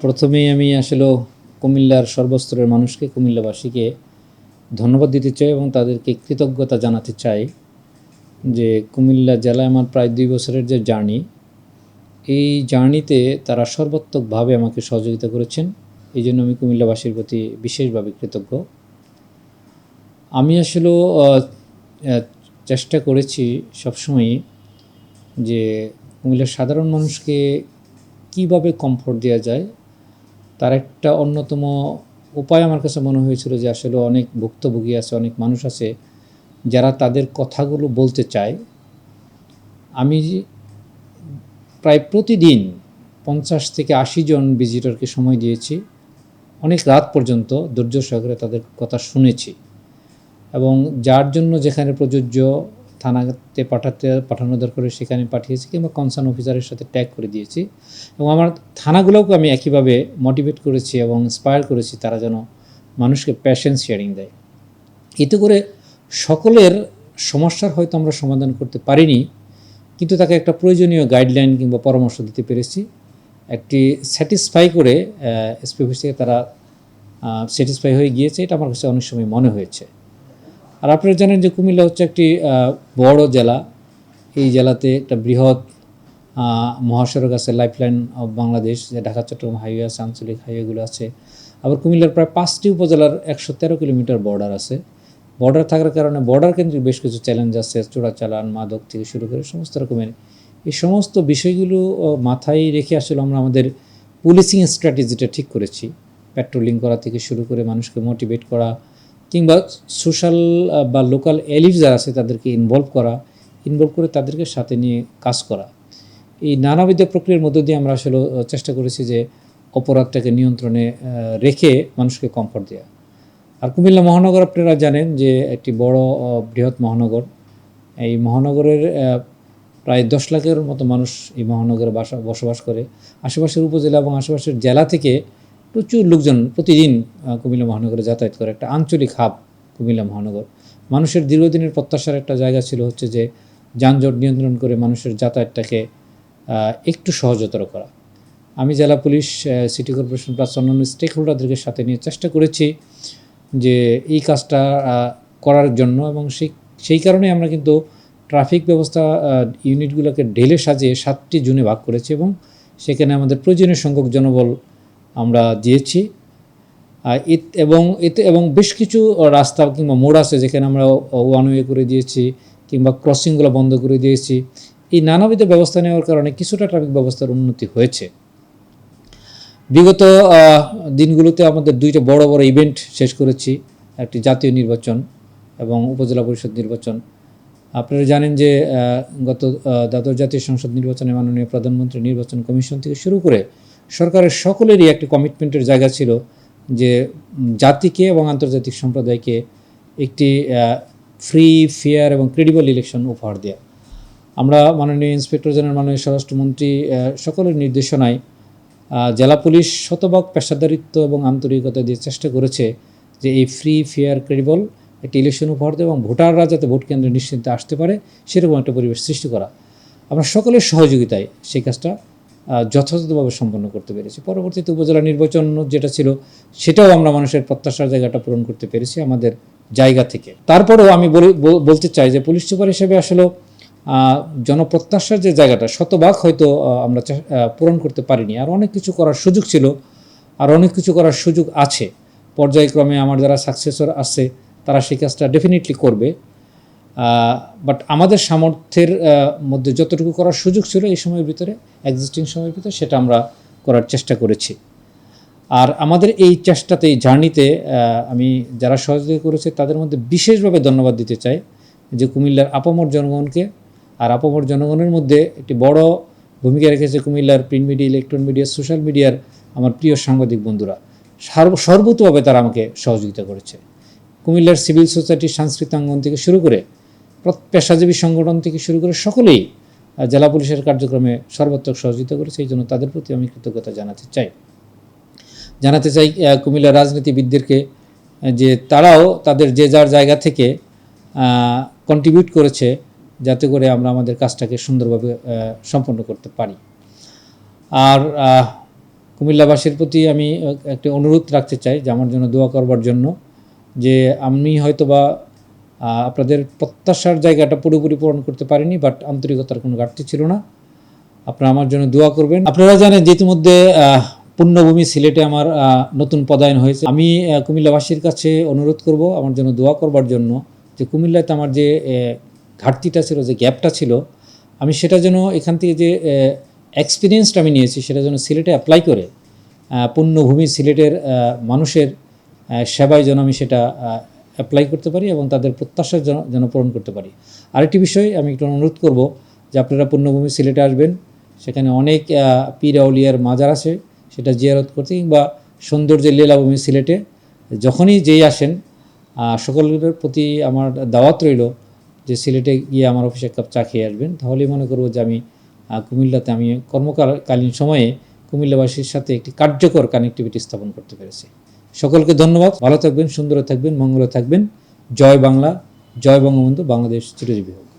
প্রথমেই আমি আসলে কুমিল্লার সর্বস্তরের মানুষকে, কুমিল্লাবাসীকে ধন্যবাদ দিতে চাই এবং তাদেরকে কৃতজ্ঞতা জানাতে চাই যে কুমিল্লা জেলায় আমার প্রায় দুই বছরের যে জার্নি, এই জার্নিতে তারা সর্বাত্মকভাবে আমাকে সহযোগিতা করেছেন। এই জন্য আমি কুমিল্লাবাসীর প্রতি বিশেষভাবে কৃতজ্ঞ। আমি আসলে চেষ্টা করেছি সবসময়ই যে কুমিল্লার সাধারণ মানুষকে কীভাবে কমফোর্ট দেওয়া যায় তার একটা অন্যতম উপায় আমার কাছে মনে হয়েছিল যে আসলে অনেক ভুক্তভোগী আছে, অনেক মানুষ আছে, যারা তাদের কথাগুলো বলতে চায়। আমি প্রায় প্রতিদিন পঞ্চাশ থেকে আশি জন ভিজিটরকে সময় দিয়েছি। অনেক রাত পর্যন্ত ধৈর্য সহকারে তাদের কথা শুনেছি। এবং যার জন্য যেখানে প্রযোজ্য থানাতে পাঠাতে, পাঠানো দরকার সেখানে পাঠিয়েছি কিংবা কনসার্ন অফিসারের সাথে ট্যাগ করে দিয়েছি। এবং আমার থানাগুলোকে আমি একইভাবে মোটিভেট করেছি এবং ইন্সপায়ার করেছি, তারা যেন মানুষকে প্যাশেন্স শেয়ারিং দেয়। এতে করে সকলের সমস্যার হয়তো আমরা সমাধান করতে পারিনি, কিন্তু তাকে একটা প্রয়োজনীয় গাইডলাইন কিংবা পরামর্শ দিতে পেরেছি। একটি স্যাটিসফাই করে এসপি অফিস থেকে তারা স্যাটিসফাই হয়ে গিয়েছে, এটা আমার কাছে অনেক সময় মনে হয়েছে। আর আপনারা জানেন যে কুমিল্লা হচ্ছে একটি বড় জেলা। এই জেলাতে একটা বৃহৎ মহাসড়ক আছে লাইফলাইন অফ বাংলাদেশ যে ঢাকা, চট্টগ্রাম হাইওয়ে আছে, আঞ্চলিক হাইওয়েগুলো আছে। আবার কুমিল্লার প্রায় পাঁচটি উপজেলার একশো তেরো কিলোমিটার বর্ডার আছে। বর্ডার থাকার কারণে বর্ডার কেন্দ্রিক বেশ কিছু চ্যালেঞ্জ আছে, চোরাচালান, মাদক থেকে শুরু করে সমস্ত রকমের। এই সমস্ত বিষয়গুলো মাথায় রেখে আসলে আমরা আমাদের পুলিশিং স্ট্র্যাটেজিটা ঠিক করেছি। পেট্রোলিং করা থেকে শুরু করে মানুষকে মোটিভেট করা কিংবা সোশ্যাল বা লোকাল এলিট যারা আছে তাদেরকে ইনভলভ করা ইনভলভ করে তাদেরকে সাথে নিয়ে কাজ করা। এই নানাবিধ প্রক্রিয়ার মধ্য দিয়ে আমরা আসলে চেষ্টা করেছি যে অপরাধটাকে নিয়ন্ত্রণে রেখে মানুষকে কমফর্ট দেওয়া আর কুমিল্লা মহানগর আপনারা জানেন যে একটি বড় বৃহৎ মহানগর। এই মহানগরের প্রায় দশ লাখের মতো মানুষ এই মহানগরে বাসা, বসবাস করে। আশেপাশের উপজেলা এবং আশেপাশের জেলা থেকে প্রচুর লোকজন প্রতিদিন কুমিল্লা মহানগরে যাতায়াত করে। একটা আঞ্চলিক হাব কুমিল্লা মহানগর। মানুষের দীর্ঘদিনের প্রত্যাশার একটা জায়গা ছিল হচ্ছে যে, যানজট নিয়ন্ত্রণ করে মানুষের যাতায়াতটাকে একটু সহজতর করা। আমি জেলা পুলিশ সিটি কর্পোরেশন প্লাস অন্যান্য স্টেক হোল্ডারদেরকে সাথে নিয়ে চেষ্টা করেছি যে, এই কাজটা করার জন্য এবং সেই সেই কারণে আমরা কিন্তু ট্রাফিক ব্যবস্থা ইউনিটগুলোকে ঢেলে সাজিয়ে সাতটি জুনে ভাগ করেছি এবং সেখানে আমাদের প্রয়োজনীয় সংখ্যক জনবল আমরা দিয়েছি। এবং এতে এবং বেশ কিছু রাস্তা কিংবা মোড় আছে যেখানে আমরা ওয়ান ওয়ে করে দিয়েছি কিংবা ক্রসিংগুলো বন্ধ করে দিয়েছি। এই নানাবিধ ব্যবস্থা নেওয়ার কারণে কিছুটা ট্রাফিক ব্যবস্থার উন্নতি হয়েছে। বিগত দিনগুলোতে আমাদের দুইটা বড় বড় ইভেন্ট শেষ করেছি। একটি জাতীয় নির্বাচন এবং উপজেলা পরিষদ নির্বাচন। আপনারা জানেন যে গত দ্বাদশ জাতীয় সংসদ নির্বাচনে মাননীয় প্রধানমন্ত্রী নির্বাচন কমিশন থেকে শুরু করে সরকারের সকলেরই একটি কমিটমেন্টের জায়গা ছিল যে জাতিকে এবং আন্তর্জাতিক সম্প্রদায়কে একটি ফ্রি ফেয়ার এবং ক্রেডিবল ইলেকশন উপহার দেওয়া আমরা মাননীয় ইন্সপেক্টর জেনারেল মাননীয় স্বরাষ্ট্রমন্ত্রী সকলের নির্দেশনায় জেলা পুলিশ শতভাগ পেশাদারিত্ব এবং আন্তরিকতা দিয়ে চেষ্টা করেছে যে এই ফ্রি ফেয়ার ক্রেডিবল একটি ইলেকশন উপহার দেওয়া এবং ভোটাররা যাতে ভোট কেন্দ্রে নিশ্চিন্তে আসতে পারে, সেরকম একটা পরিবেশ সৃষ্টি করা। আমরা সকলের সহযোগিতায় সেই কাজটা যথাযথভাবে সম্পন্ন করতে পেরেছি। পরবর্তীতে উপজেলা নির্বাচন যেটা ছিল, সেটাও আমরা মানুষের প্রত্যাশার জায়গাটা পূরণ করতে পেরেছি আমাদের জায়গা থেকে। তারপরেও আমি বলি- বলতে চাই যে পুলিশ সুপার হিসেবে আসলে জনপ্রত্যাশার যে জায়গাটা, শতভাগ হয়তো আমরা পূরণ করতে পারিনি। আর অনেক কিছু করার সুযোগ ছিল, আর অনেক কিছু করার সুযোগ আছে। পর্যায়ক্রমে আমার যারা সাকসেসর আছে, তারা সেই কাজটা ডেফিনেটলি করবে। বাট আমাদের সামর্থ্যের মধ্যে যতটুকু করার সুযোগ ছিল এই সময়ের ভিতরে এক্সিস্টিং সময়ের ভিতরে, সেটা আমরা করার চেষ্টা করেছি। আর আমাদের এই চেষ্টাতে, এই জার্নিতে আমি যারা সহযোগিতা করেছে, তাদের মধ্যে বিশেষভাবে ধন্যবাদ দিতে চাই যে কুমিল্লার আপামর জনগণকে, আর আপামর জনগণের মধ্যে একটি বড় ভূমিকা রেখেছে কুমিল্লার print media electronic media social মিডিয়ার আমার প্রিয় সাংবাদিক বন্ধুরা। সর্ব, সর্বতভাবে তারা আমাকে সহযোগিতা করেছে। কুমিল্লার সিভিল সোসাইটির সাংস্কৃতিক অঙ্গন থেকে শুরু করে পেশাজীবী সংগঠন থেকে শুরু করে সকলেই জেলা পুলিশের কার্যক্রমে সর্বাত্মক সহযোগিতা করেছে এই জন্য তাদের প্রতি আমি কৃতজ্ঞতা জানাতে চাই। জানাতে চাই কুমিল্লা রাজনীতিবিদদেরকে যে তারাও তাদের যে যার জায়গা থেকে কন্ট্রিবিউট করেছে যাতে করে আমরা আমাদের কাজটাকে সুন্দরভাবে সম্পন্ন করতে পারি। আর কুমিল্লাবাসীর প্রতি আমি একটি অনুরোধ রাখতে চাই যে আমার জন্য দোয়া করবার জন্য যে আমি হয়তোবা আহ, আপনাদের প্রত্যাশার জায়গাটা পুরোপুরি পূরণ করতে পারিনি বাট আন্তরিকতার কোনো ঘাটতি ছিল না। আপনারা আমার জন্য দোয়া করবেন। আপনারা জানেন যে ইতিমধ্যে পুণ্যভূমি সিলেটে আমার নতুন পদায়ন হয়েছে। আমি কুমিল্লাবাসীর কাছে অনুরোধ করব আমার জন্য দোয়া করবার জন্য যে কুমিল্লাতে আমার যে ঘাটতিটা ছিল, যে গ্যাপটা ছিল, আমি সেটা যেন এখান থেকে যে এক্সপিরিয়েন্সটা আমি নিয়েছি, সেটা যেন সিলেটে অ্যাপ্লাই করে পুণ্যভূমি সিলেটের মানুষের সেবায় যেন আমি সেটা অ্যাপ্লাই করতে পারি এবং তাদের প্রত্যাশা যেন পূরণ করতে পারি। আরেকটি বিষয় আমি একটু অনুরোধ করব যে আপনারা পুণ্যভূমি সিলেটে আসবেন সেখানে অনেক আহ, পীর আউলিয়ার মাজার আছে সেটা জিয়ারত করতে কিংবা সৌন্দর্যের লীলাভূমি সিলেটে যখনই যেই আসেন সকলের প্রতি আমার দাওয়াত রইল যে সিলেটে গিয়ে আমার অফিসে কাপ চা খেয়ে আসবেন। তাহলেই মনে করব যে আমি কুমিল্লাতে আমি কর্মকালীন সময়ে কুমিল্লাবাসীর সাথে একটি কার্যকর কানেক্টিভিটি স্থাপন করতে পেরেছি। সকলকে ধন্যবাদ। ভালো থাকবেন, সুন্দর থাকবেন, মঙ্গল থাকবেন। জয় বাংলা, জয় বঙ্গবন্ধু, বাংলাদেশ চিরজীবী হোক